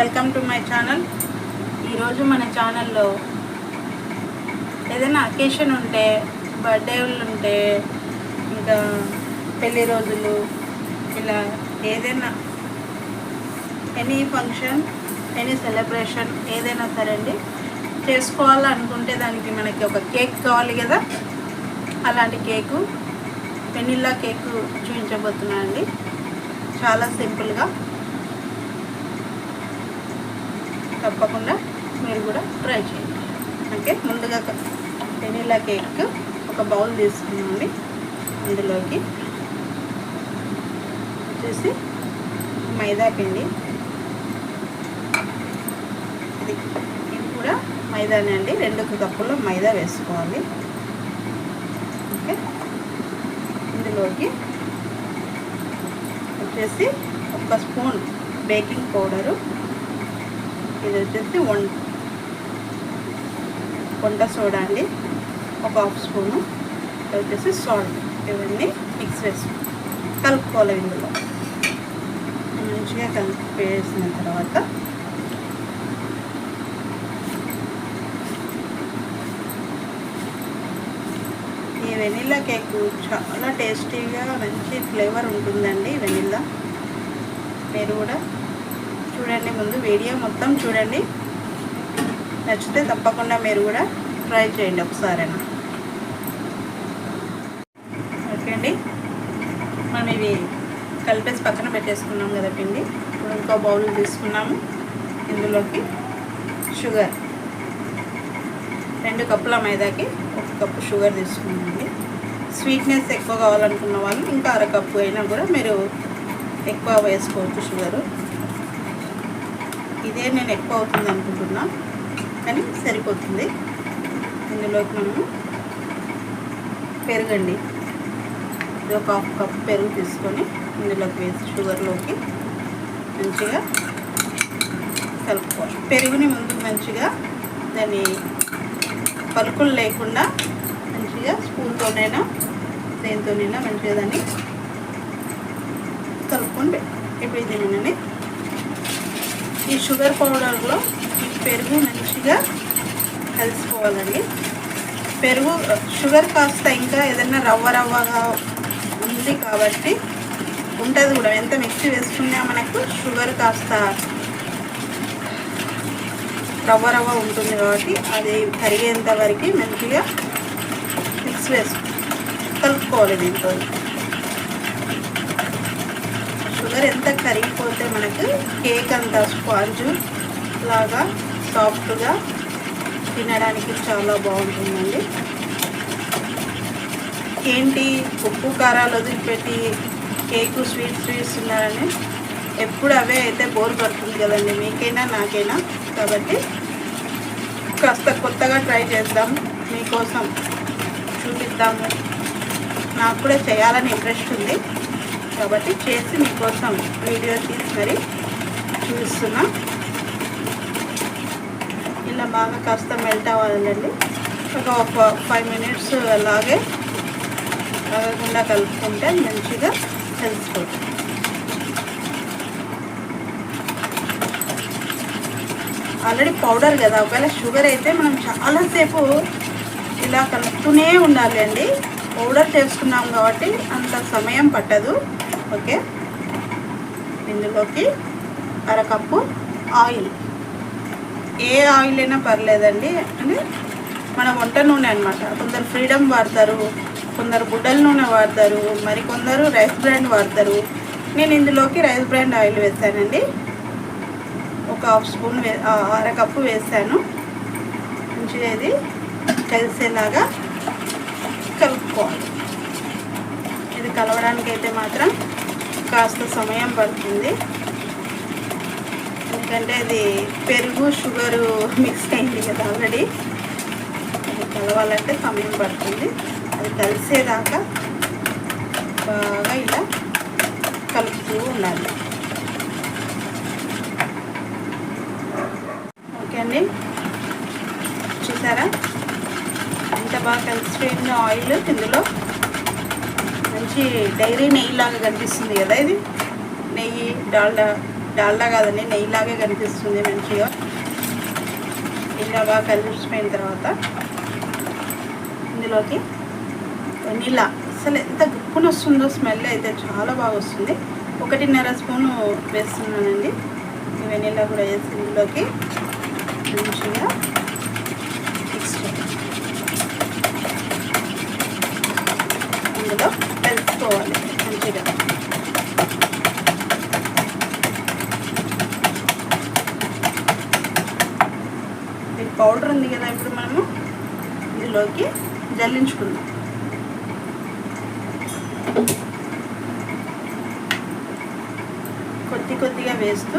Welcome to my channel. ఈరోజు మన ఛానల్లో ఏదైనా అకేషన్ ఉంటే బర్త్డేలు ఉంటే ఇంకా పెళ్ళి రోజులు ఇలా ఏదైనా ఎనీ ఫంక్షన్ ఎనీ సెలబ్రేషన్ ఏదైనా సరే అండి చేసుకోవాలనుకుంటే దానికి మనకి ఒక కేక్ కావాలి కదా? అలాంటి కేకు వెనిల్లా కేకు చూపించబోతున్నాను అండి. చాలా సింపుల్గా తప్పకుండా మీరు కూడా ట్రై చేయండి. అంటే ముందుగా వెనీలా కేక్ ఒక బౌల్ తీసుకున్నామండి అందులోకి వచ్చేసి మైదా పిండి. ఇది ఇది కూడా మైదానే అండి. రెండు కప్పుల్లో మైదా వేసుకోవాలి. ఓకే ఇందులోకి వచ్చేసి ఒక స్పూన్ బేకింగ్ పౌడరు. ఇది వచ్చేసి వం వంట సోడా అండి. ఒక హాఫ్ స్పూను. ఇది వచ్చేసి సాల్ట్. ఇవన్నీ మిక్స్ వేసి కలుపుకోవాలి ఇందులో. మంచిగా కలిపి వేసిన తర్వాత ఈ వెనిల్లా కేక్ చాలా టేస్టీగా మంచి ఫ్లేవర్ ఉంటుందండి వెనిల్లా మీరు కూడా చూడండి ముందు వీడియో మొత్తం చూడండి. నచ్చితే తప్పకుండా మీరు కూడా ట్రై చేయండి ఒకసారైనా. ఓకే అండి. మనం ఇవి కలిపేసి పక్కన పెట్టేసుకున్నాం కదా పిండి. ఇప్పుడు ఇంకో బౌల్ తీసుకున్నాము. ఇందులోకి షుగర్ రెండు కప్పుల మైదాకి ఒక కప్పు షుగర్ తీసుకున్నామండి. స్వీట్నెస్ ఎక్కువ కావాలనుకున్న వాళ్ళు ఇంకా అర కప్పు అయినా కూడా మీరు ఎక్కువ వేసుకోవచ్చు షుగరు ఇదే నేను ఎక్కువ అవుతుంది అనుకుంటున్నా. కానీ సరిపోతుంది. ఇందులోకి మనము పెరుగండి. ఇది ఒక హాఫ్ కప్ పెరుగు తీసుకొని ఇందులోకి వేసి షుగర్లోకి మంచిగా కలుపుకోవాలి. పెరుగుని ముందు మంచిగా దాన్ని పలుకులు లేకుండా మంచిగా స్పూన్తోనైనా దేనితోనైనా మంచిగా దాన్ని కలుపుకొని ఇప్పుడు ఇది ఏమన్నా ఈ షుగర్ పౌడర్లో ఈ పెరుగు మంచిగా కలిసిపోవాలండి పెరుగు షుగర్ కాస్త ఇంకా ఏదైనా రవ్వ రవ్వగా ఉంది కాబట్టి ఉంటుంది కూడా. ఎంత మిక్సీ వేసుకున్నా మనకు షుగర్ కాస్త రవ్వ రవ్వ ఉంటుంది కాబట్టి అది కరిగేంత వరకు మంచిగా మిక్స్ వేసుకు కలుపుకోవాలి దీంతో షుగర్ ఎంత కరిగిపోతే మనకు కేక్ అంత స్పాంజు లాగా సాఫ్ట్గా తినడానికి చాలా బాగుంటుందండి. ఏంటి ఉప్పు కారాలు వదిలిపెట్టి కేకు స్వీట్ స్వీట్స్ ఉన్నారని ఎప్పుడు అవే అయితే బోర్ పడుతుంది కదండి మీకైనా నాకైనా. కాబట్టి కాస్త కొత్తగా ట్రై చేద్దాం మీకోసం చూపిద్దాము. నాకు కూడా చేయాలని ఇంట్రెస్ట్ ఉంది. కాబట్టి చేసి మీకోసం వీడియో తీసి మరి చూపిస్తున్నా ఇలా బాగా కాస్త మెల్ట్ అవ్వాలండి. ఒక ఫైవ్ మినిట్స్ అలాగే ఆగకుండా కలుపుకుంటే మంచిగా తెలుసుకోవచ్చు ఆల్రెడీ పౌడర్ కదా ఒకవేళ షుగర్ అయితే మనం చాలాసేపు ఇలా కలుపుతూనే ఉండాలి అండి. పౌడర్ చేసుకున్నాం కాబట్టి అంత సమయం పట్టదు. ఓకే. ఇందులోకి అరకప్పు ఆయిల్. ఏ ఆయిల్ అయినా పర్లేదండి. అని మన వంట నూనె అనమాట కొందరు ఫ్రీడమ్ వాడతారు కొందరు గుడ్డల నూనె వాడతారు మరి కొందరు రైస్ బ్రాండ్ వాడతారు. నేను ఇందులోకి రైస్ బ్రాండ్ ఆయిల్ వేసానండి. ఒక హాఫ్ స్పూన్ వే అరకప్పు వేసాను. మంచిగా ఇది కలిసేలాగా కలుపుకోవాలి. ఇది కలవడానికి అయితే మాత్రం కాస్త సమయం పడుతుంది. ఎందుకంటే అది పెరుగు షుగరు మిక్స్ అయింది కదా ఆల్రెడీ. అది కలవాలంటే సమయం పడుతుంది. అది కలిసేదాకా బాగా ఇలా కలుపుతూ ఉండాలి. ఓకే అండి. చూసారా? ఎంత బాగా కలిసిపోయిందో ఆయిల్ ఇందులో. మంచి డైరీ నెయ్యి లాగా కనిపిస్తుంది కదా ఇది? నెయ్యి డాల్డా డాల్డా కాదండి నెయ్యిలాగే కనిపిస్తుంది మంచిగా. ఇలా బాగా కలిసిపోయిన తర్వాత ఇందులోకి వెనీలా. అసలు ఎంత గుప్పున వస్తుందో స్మెల్ అయితే చాలా బాగా వస్తుంది. ఒకటిన్నర స్పూను వేస్తున్నానండి. వెనీలా కూడా వేసి ఇందులోకి మంచిగా మిక్స్ చేయాలి. ఇందులో కలుపుకోవాలి మంచిగా ఈ పౌడర్ ఉంది కదా ఇప్పుడు మనము ఇందులోకి జల్లించుకుందాం. కొద్ది కొద్దిగా వేస్తూ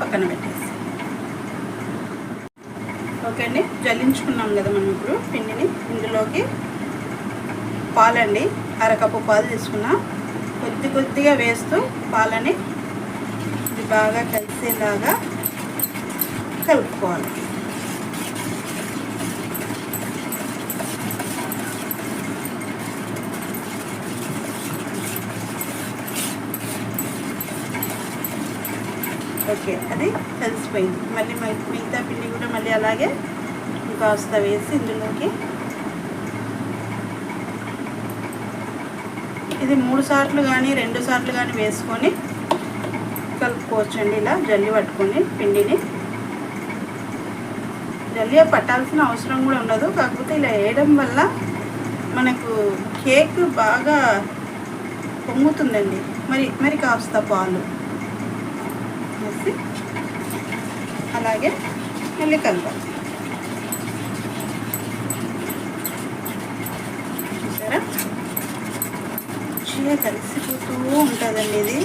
పక్కన పెట్టేసి ఓకే అండి జల్లించుకున్నాం కదా మనం ఇప్పుడు పిండిని. ఇందులోకి పాలండి. అరకప్పు పాలు తీసుకున్నా. కొద్ది కొద్దిగా వేస్తూ పాలని ఇది బాగా కలిసేలాగా కలుపుకోవాలి. ఓకే అది కలిసిపోయింది. మళ్ళీ మిగతా పిండి కూడా మళ్ళీ అలాగే కాస్త వేసి ఇందులోకి. ఇది మూడు సార్లు కానీ రెండు సార్లు కానీ వేసుకొని కలుపుకోవచ్చండి ఇలా జల్లి పట్టుకొని పిండిని. జల్లి పట్టాల్సిన అవసరం కూడా ఉండదు. కాకపోతే ఇలా వేయడం వల్ల మనకు కేక్ బాగా పొంగుతుందండి. మరి మరి కాస్త పాలు వేసి అలాగే మళ్ళీ కలపాలి చూసారా మంచిగా కలిసిపోతూ ఉంటుందండి ఇది.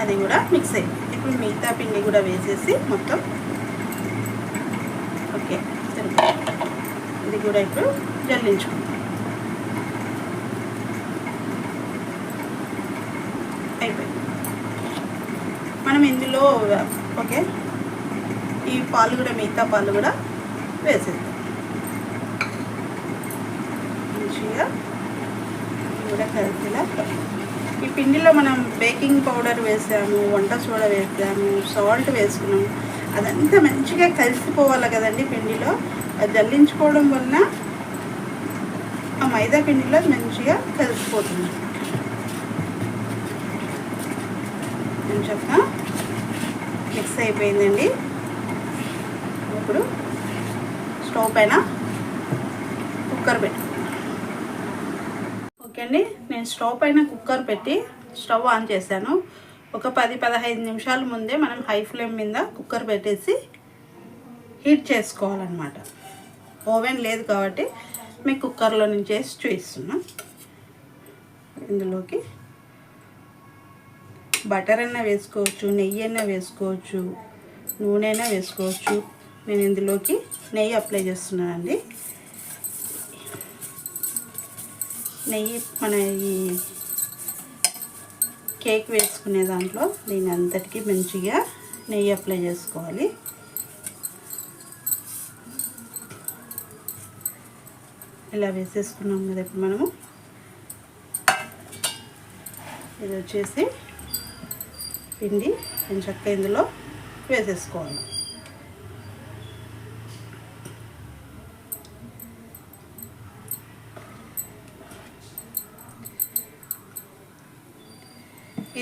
అది కూడా మిక్స్ అయ్యి ఇప్పుడు మిగతా పిండి కూడా వేసేసి మొత్తం. ఓకే ఇది కూడా ఇప్పుడు జల్లించుకుంటాం అయిపోయింది. మనం ఇందులో ఓకే. ఈ పాలు కూడా మిగతా పాలు కూడా వేసేద్దాం. మంచిగా కూడా కలిసేలా ఈ పిండిలో మనం బేకింగ్ పౌడర్ వేసాము వంట సోడా వేసాము సాల్ట్ వేసుకున్నాము. అదంతా మంచిగా కలిసిపోవాలి కదండి పిండిలో. అది జల్లించుకోవడం వలన ఆ మైదా పిండిలో మంచిగా కలిసిపోతుంది. మంచిగా మిక్స్ అయిపోయిందండి. ఇప్పుడు స్టవ్ పైన కుక్కర్ పెట్టుకున్నాను ఓకే అండి. నేను స్టవ్ పైన కుక్కర్ పెట్టి స్టవ్ ఆన్ చేశాను. ఒక పది పదహైదు నిమిషాల ముందే మనం హై ఫ్లేమ్ మీద కుక్కర్ పెట్టేసి హీట్ చేసుకోవాలన్నమాట. ఓవెన్ లేదు కాబట్టి మీకు కుక్కర్లో నుంచి వేసి చూపిస్తున్నా. ఇందులోకి బటర్ అయినా వేసుకోవచ్చు నెయ్యి అయినా వేసుకోవచ్చు నూనె అయినా వేసుకోవచ్చు. నేను ఇందులోకి నెయ్యి అప్లై చేస్తున్నానండి. నెయ్యి మన ఈ కేక్ వేసుకునే దాంట్లో దీని అంతటికి మంచిగా నెయ్యి అప్లై చేసుకోవాలి. ఇలా వేసేసుకున్నాం కదా ఇప్పుడు మనము. ఇది వచ్చేసి పిండి కొంచెం చక్క ఇందులో వేసేసుకోవాలి.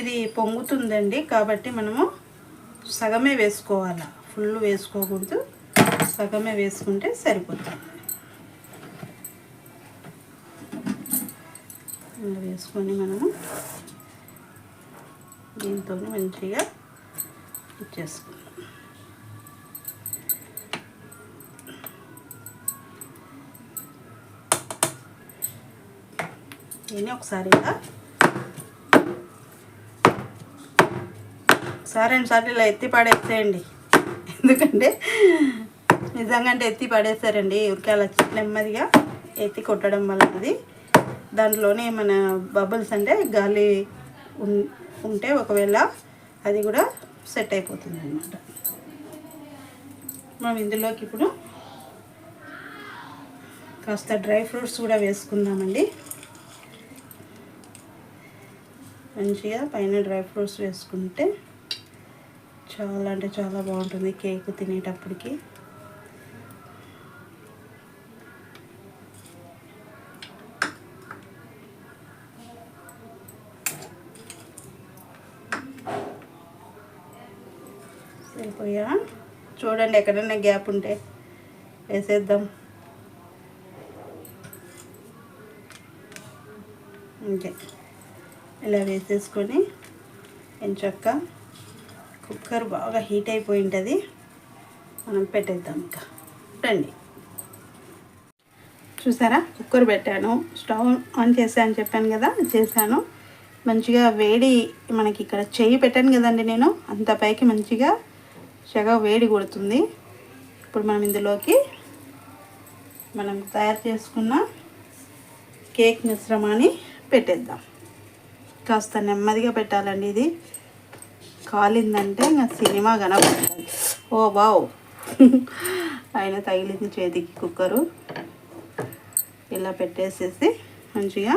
ఇది పొంగుతుందండి కాబట్టి మనము సగమే వేసుకోవాలి. ఫుల్ వేసుకోకూడదు. సగమే వేసుకుంటే సరిపోతుంది. వేసుకొని మనము దీంతో మంచిగా ఇచ్చేసుకుందాం. దీన్ని ఒకసారి ఇలా ఒకసారి రెండుసార్లు ఇలా ఎత్తి పడేసేయండి. ఎందుకంటే నిజంగా అంటే ఎత్తి పడేస్తారండి. ఊరికే అలా నెమ్మదిగా ఎత్తి కొట్టడం వల్ల అది దాంట్లోనే మన బబుల్స్ అంటే గాలి ఉంటే ఒకవేళ అది కూడా సెట్ అయిపోతుంది అనమాట మనం ఇందులోకి ఇప్పుడు కాస్త డ్రై ఫ్రూట్స్ కూడా వేసుకుందామండి. మంచిగా పైన డ్రై ఫ్రూట్స్ వేసుకుంటే చాలా అంటే చాలా బాగుంటుంది కేక్ తినేటప్పటికి. సరిపోయా? చూడండి ఎక్కడైనా గ్యాప్ ఉంటే వేసేద్దాం. అంతే ఇలా వేసేసుకొని ఎంచక్క. కుక్కర్ బాగా హీట్ అయిపోయి ఉంటుంది మనం పెట్టేద్దాం ఇంకా. రండి. చూసారా? కుక్కర్ పెట్టాను. స్టవ్ ఆన్ చేశాను చెప్పాను కదా చేశాను. మంచిగా వేడి మనకి ఇక్కడ చెయ్యి పెట్టాను కదండి నేను. అంత పైకి మంచిగా చక్కగా వేడి కొడుతుంది. ఇప్పుడు మనం ఇందులోకి మనం తయారు చేసుకున్న కేక్ మిశ్రమాన్ని పెట్టేద్దాం. కాస్త నెమ్మదిగా పెట్టాలండి ఇది. కాలిందంటే ఇంకా సినిమా కనబడుతుంది ఓ బావ్ ఆయన తగిలింది చేతికి కుక్కరు. ఇలా పెట్టేసేసి మంచిగా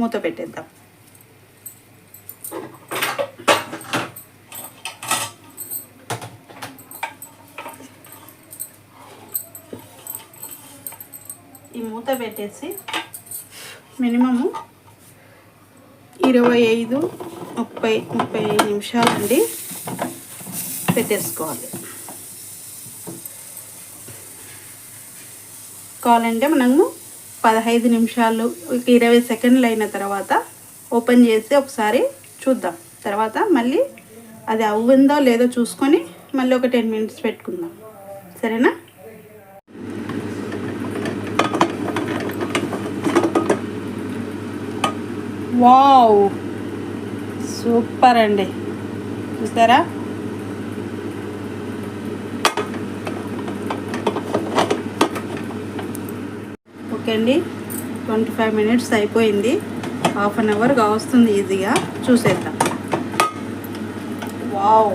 మూత పెట్టేద్దాం. ఈ మూత పెట్టేసి మినిమము ఇరవై ఐదు ముప్పై ముప్పై నిమిషాలండి పెట్టేసుకోవాలి. కావాలంటే మనము పదహైదు నిమిషాలు ఇరవై సెకండ్లు అయిన తర్వాత ఓపెన్ చేసి ఒకసారి చూద్దాం. తర్వాత మళ్ళీ అది అవ్విందో లేదో చూసుకొని మళ్ళీ ఒక టెన్ మినిట్స్ పెట్టుకుందాం. సరేనా? వావ్! సూపర్ అండి. చూసారా? ఓకే అండి. ట్వంటీ ఫైవ్ మినిట్స్ అయిపోయింది. హాఫ్ అన్ అవర్ కావస్తుంది ఈజీగా. చూసేద్దాం. వావ్!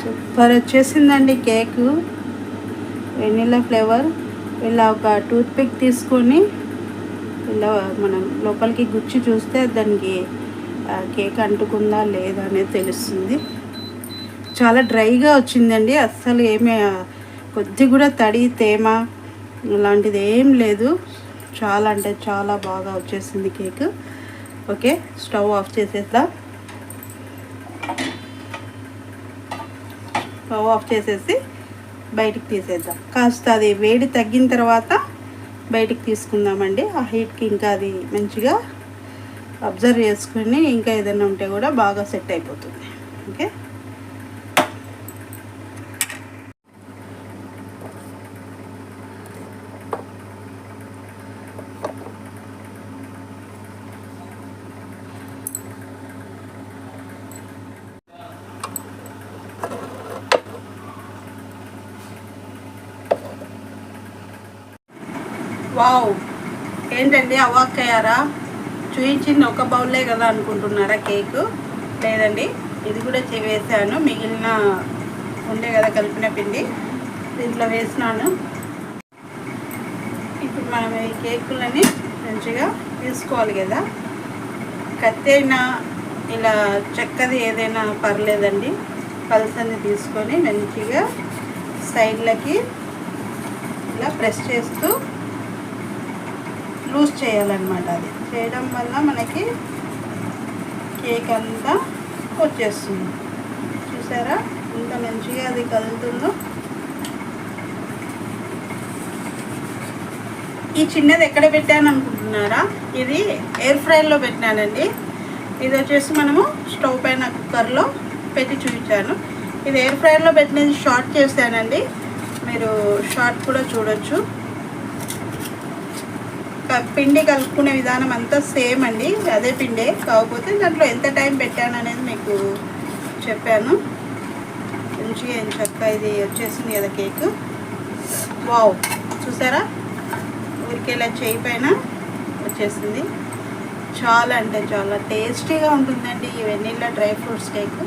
సూపర్ వచ్చేసిందండి కేకు. Vanilla flavour. ఇలా ఒక టూత్ పిక్ తీసుకొని ఇలా మనం లోపలికి గుచ్చి చూస్తే దానికి కేక్ అంటుకుందా లేదా అనేది తెలుస్తుంది. చాలా డ్రైగా వచ్చిందండి. అస్సలు ఏమి కొద్ది కూడా తడి తేమ ఇలాంటిది ఏం లేదు. చాలా అంటే చాలా బాగా వచ్చేసింది కేక్. ఓకే స్టవ్ ఆఫ్ చేసేద్దాం. స్టవ్ ఆఫ్ చేసేసి బయటికి తీసేద్దాం. కాస్త అది వేడి తగ్గిన తర్వాత బయటికి తీసుకుందామండి. ఆ హీట్కి ఇంకా అది మంచిగా అబ్జర్వ్ చేసుకుని ఇంకా ఏదైనా ఉంటే కూడా బాగా సెట్ అయిపోతుంది. ఓకే వావ్ ఏంటండి అవాక్కయ్యారా చూయించింది ఒక బౌలే కదా అనుకుంటున్నారా కేకు? లేదండి ఇది కూడా వేసాను. మిగిలిన ఉండే కదా కలిపిన పిండి. దీంట్లో వేసినాను. ఇప్పుడు మనం ఈ కేకులని మంచిగా తీసుకోవాలి కదా. కత్తైనా ఇలా చెక్కది ఏదైనా పర్లేదండి. పల్సని తీసుకొని మంచిగా సైడ్లకి ఇలా ప్రెస్ చేస్తూ లూజ్ చేయాలన్నమాట అది. చేయడం వల్ల మనకి కేక్ అంతా వచ్చేస్తుంది. చూసారా? ఇంత మంచిగా అది కదులుతుందో. ఈ చిన్నది ఎక్కడ పెట్టాను అనుకుంటున్నారా? ఇది ఎయిర్ ఫ్రైలో పెట్టినానండి. ఇది వచ్చేసి మనము స్టవ్ పైన కుక్కర్లో పెట్టి చూపించాను. ఇది ఎయిర్ ఫ్రైలో పెట్టినది షార్ట్ చేశానండి. మీరు షార్ట్ కూడా చూడొచ్చు. పిండి కలుపుకునే విధానం అంతా సేమ్ అండి. అదే పిండే. కాకపోతే దాంట్లో ఎంత టైం పెట్టాను అనేది మీకు చెప్పాను. మంచిగా ఏం చక్క ఇది వచ్చేసింది కదా కేక్. వావ్. చూసారా? ఊరికే ఇలా చేయి పైన వచ్చేసింది. చాలా అంటే చాలా టేస్టీగా ఉంటుందండి ఈ వెన్నీళ్ళ డ్రై ఫ్రూట్స్ కేక్.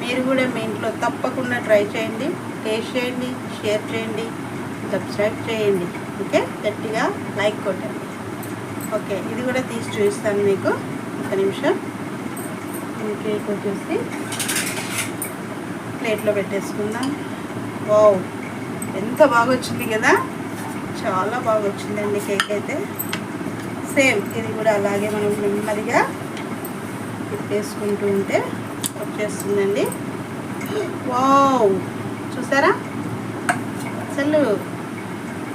మీరు కూడా మీ ఇంట్లో తప్పకుండా ట్రై చేయండి. టేస్ట్ చేయండి షేర్ చేయండి సబ్స్క్రైబ్ చేయండి. ఓకే? గట్టిగా లైక్ కొట్టండి. ఓకే ఇది కూడా తీసి చూపిస్తాను మీకు. ఒక నిమిషం. ఈ కేక్ వచ్చేసి ప్లేట్లో పెట్టేసుకుందాం. వావ్ ఎంత బాగా వచ్చింది కదా. చాలా బాగా వచ్చిందండి కేక్ అయితే. సేమ్ ఇది కూడా అలాగే మనం నెమ్మదిగా తిప్పేసుకుంటూ ఉంటే వచ్చేస్తుందండి. వావ్ చూసారా? అసలు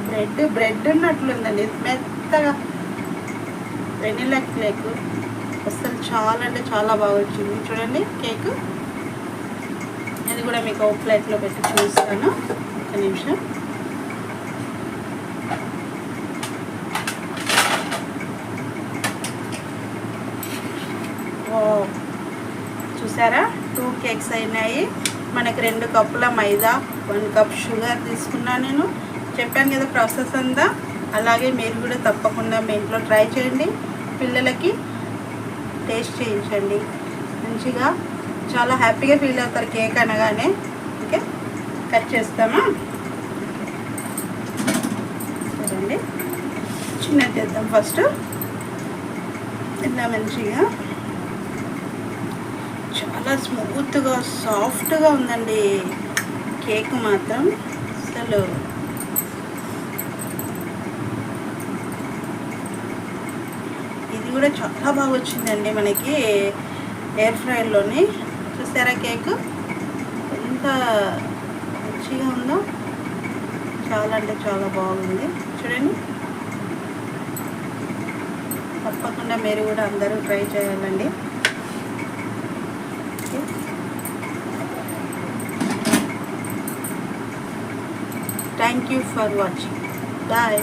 బ్రెడ్ బ్రెడ్ ఉన్నట్లుందండి. మెత్తగా వెనిలా కేక్. అసలు చాలా అంటే చాలా బాగా వచ్చింది. చూడండి కేక్. ఇది కూడా మీకు ఒక ప్లేట్లో పెట్టి చూస్తాను ఒక నిమిషం. ఓ చూసారా? టూ కేక్స్ అయినాయి. మనకు రెండు కప్పుల మైదా వన్ కప్ షుగర్ తీసుకున్నాను నేను. చెప్పాను కదా ప్రాసెస్ అంతా. అలాగే మీరు కూడా తప్పకుండా మీ ఇంట్లో ట్రై చేయండి. పిల్లలకి టేస్ట్ చేయించండి. మంచిగా చాలా హ్యాపీగా ఫీల్ అవుతారు కేక్ అనగానే. ఓకే? కట్ చేస్తామా? చూడండి. చిన్నది చేద్దాం ఫస్ట్. ఇలా మంచిగా. చాలా స్మూత్గా సాఫ్ట్గా ఉందండి. కేక్ మాత్రం. అసలు ఇది కూడా చాలా బాగా వచ్చిందండి మనకి ఎయిర్ ఫ్రైలోని చూసారా కేక్? ఎంత మంచిగా ఉందో. చాలా అంటే చాలా బాగుంది. చూడండి. తప్పకుండా మీరు కూడా అందరూ ట్రై చేయాలండి. Thank you for watching bye